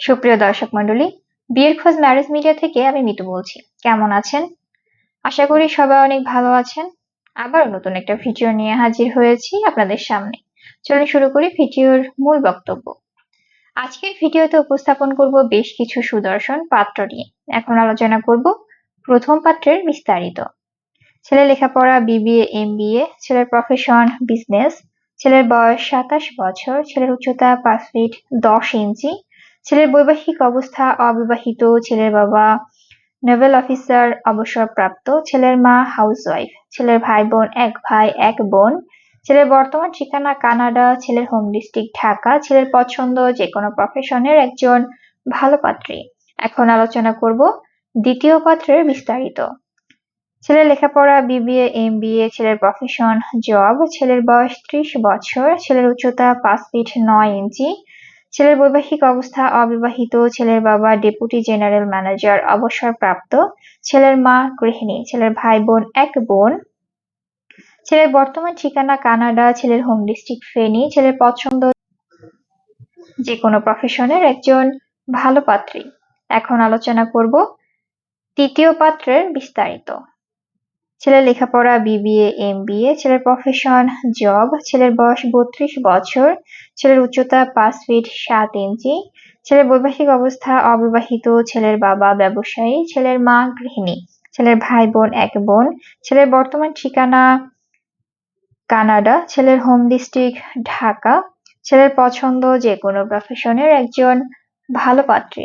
সুপ্রিয় দর্শক মণ্ডলী, বিয়ের খোঁজ ম্যারেজ মিডিয়া থেকে আমি মিতু বলছি। কেমন আছেন? আশা করি সবাই অনেক ভালো আছেন। আবার নতুন একটা ভিডিও নিয়ে হাজির হয়েছি আপনাদের সামনে। চলুন শুরু করি ভিডিওর মূল বক্তব্য। আজকের ভিডিওতে উপস্থাপন করব বেশ কিছু সুদর্শন পাত্র নিয়ে। এখন আলোচনা করব প্রথম পাত্রের বিস্তারিত। ছেলে লেখাপড়া, বিবিএ এম ছেলের প্রফেশন বিজনেস ছেলের বয়স সাতাশ বছর, ছেলের উচ্চতা পাঁচ ফিট দশ ইঞ্চি ছেলের বৈবাহিক অবস্থা অবিবাহিত, ছেলের বাবা নেভেল অফিসার, অবসরপ্রাপ্ত, ছেলের মা হাউসওয়াইফ, ছেলের ভাই বোন এক ভাই, এক বোন, ছেলের বর্তমান ঠিকানা কানাডা, ছেলের হোম ডিস্ট্রিক্ট ঢাকা, ছেলের পছন্দ যে কোনো প্রফেশনের একজন ভালো পাত্রী। এখন আলোচনা করব দ্বিতীয় পাত্রের বিস্তারিত। ছেলের লেখাপড়া, বিবিএ এম বিএ ছেলের প্রফেশন জব ছেলের বয়স ত্রিশ বছর, ছেলের উচ্চতা পাঁচ ফিট নয় ইঞ্চি ছেলের বৈবাহিক অবস্থা অবিবাহিত, ছেলের বাবা ডেপুটি জেনারেল ম্যানেজার, অবসরপ্রাপ্ত, ছেলের মা গৃহিণী, ছেলের ভাই বোন, এক বোন। ছেলের বর্তমান ঠিকানা কানাডা, ছেলের হোম ডিস্ট্রিক্ট ফেনী, ছেলের পছন্দ যে কোনো প্রফেশনের একজন ভালো পাত্রী। এখন আলোচনা করব তৃতীয় পাত্রের বিস্তারিত। ছেলের লেখাপড়া বিবিএ এম ছেলের প্রফেশন জব ছেলের বয়স বত্রিশ বছর, ছেলের উচ্চতা পাঁচ ফিট সাত ইঞ্চি ছেলের বৈবাহিক অবস্থা অবিবাহিত, ছেলের বাবা ব্যবসায়ী, ছেলের মা গৃহিণী, ছেলের ভাই বোন এক বোন, ছেলের বর্তমান ঠিকানা কানাডা, ছেলের হোম ডিস্ট্রিক্ট ঢাকা, ছেলের পছন্দ যে কোনো প্রফেশনের একজন ভালো পাত্রী।